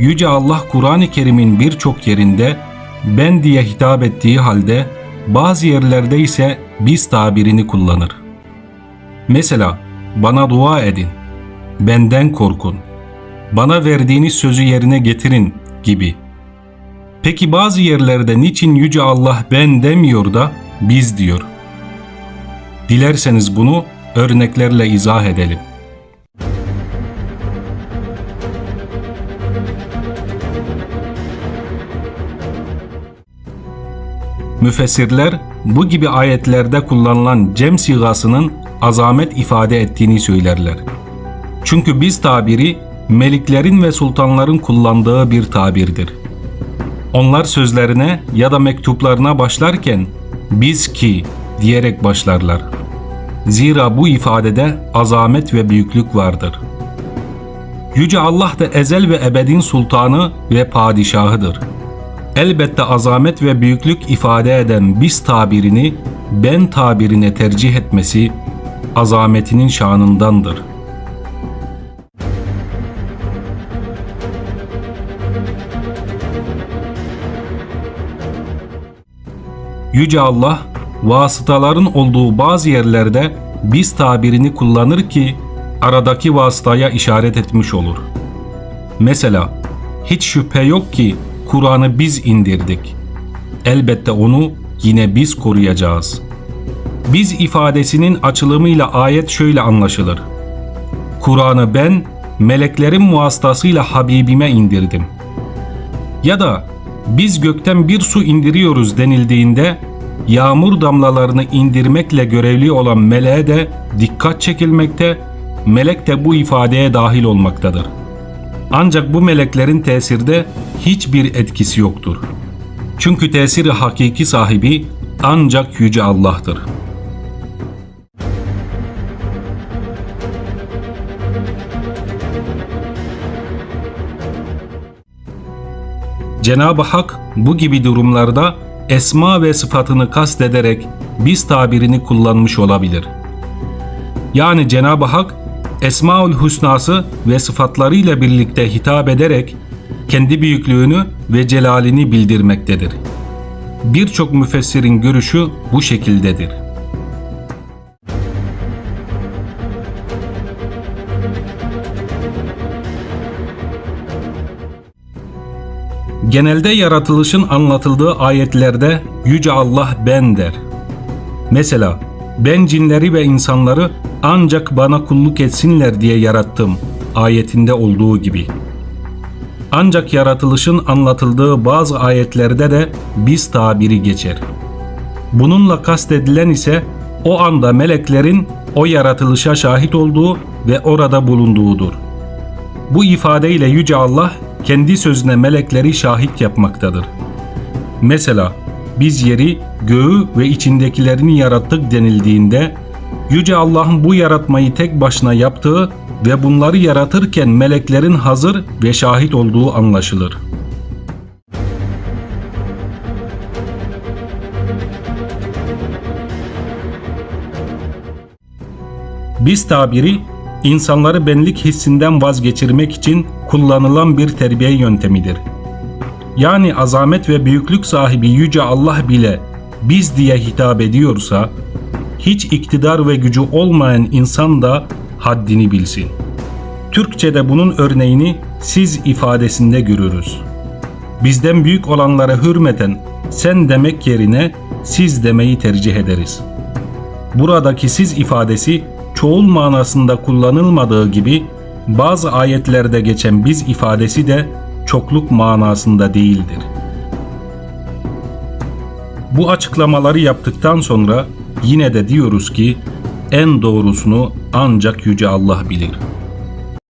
Yüce Allah Kur'an-ı Kerim'in birçok yerinde ben diye hitap ettiği halde bazı yerlerde ise biz tabirini kullanır. Mesela bana dua edin, benden korkun, bana verdiğiniz sözü yerine getirin gibi. Peki bazı yerlerde niçin Yüce Allah ben demiyor da biz diyor? Dilerseniz bunu örneklerle izah edelim. Müfessirler bu gibi ayetlerde kullanılan cem sigasının azamet ifade ettiğini söylerler. Çünkü biz tabiri meliklerin ve sultanların kullandığı bir tabirdir. Onlar sözlerine ya da mektuplarına başlarken biz ki diyerek başlarlar. Zira bu ifadede azamet ve büyüklük vardır. Yüce Allah da ezel ve ebedin sultanı ve padişahıdır. Elbette azamet ve büyüklük ifade eden biz tabirini ben tabirine tercih etmesi azametinin şanındandır. Yüce Allah vasıtaların olduğu bazı yerlerde biz tabirini kullanır ki aradaki vasıtaya işaret etmiş olur. Mesela hiç şüphe yok ki Kur'an'ı biz indirdik. Elbette onu yine biz koruyacağız. Biz ifadesinin açılımıyla ayet şöyle anlaşılır. Kur'an'ı ben meleklerin vasıtasıyla Habibime indirdim. Ya da biz gökten bir su indiriyoruz denildiğinde yağmur damlalarını indirmekle görevli olan meleğe de dikkat çekilmekte, melek de bu ifadeye dahil olmaktadır. Ancak bu meleklerin tesirde hiçbir etkisi yoktur. Çünkü tesiri hakiki sahibi ancak Yüce Allah'tır. Cenab-ı Hak bu gibi durumlarda esma ve sıfatını kastederek biz tabirini kullanmış olabilir. Yani Cenab-ı Hak Esmaül Hüsnası ve sıfatlarıyla birlikte hitap ederek kendi büyüklüğünü ve celalini bildirmektedir. Birçok müfessirin görüşü bu şekildedir. Genelde yaratılışın anlatıldığı ayetlerde Yüce Allah ben der. Mesela ben cinleri ve insanları ancak bana kulluk etsinler diye yarattım ayetinde olduğu gibi. Ancak yaratılışın anlatıldığı bazı ayetlerde de biz tabiri geçer. Bununla kastedilen ise o anda meleklerin o yaratılışa şahit olduğu ve orada bulunduğudur. Bu ifadeyle Yüce Allah kendi sözüne melekleri şahit yapmaktadır. Mesela biz yeri, göğü ve içindekilerini yarattık denildiğinde Yüce Allah'ın bu yaratmayı tek başına yaptığı ve bunları yaratırken meleklerin hazır ve şahit olduğu anlaşılır. Biz tabiri insanları benlik hissinden vazgeçirmek için kullanılan bir terbiye yöntemidir. Yani azamet ve büyüklük sahibi yüce Allah bile biz diye hitap ediyorsa hiç iktidar ve gücü olmayan insan da haddini bilsin. Türkçe'de bunun örneğini siz ifadesinde görürüz. Bizden büyük olanlara hürmeten sen demek yerine siz demeyi tercih ederiz. Buradaki siz ifadesi çoğul manasında kullanılmadığı gibi bazı ayetlerde geçen biz ifadesi de çokluk manasında değildir. Bu açıklamaları yaptıktan sonra yine de diyoruz ki en doğrusunu ancak Yüce Allah bilir.''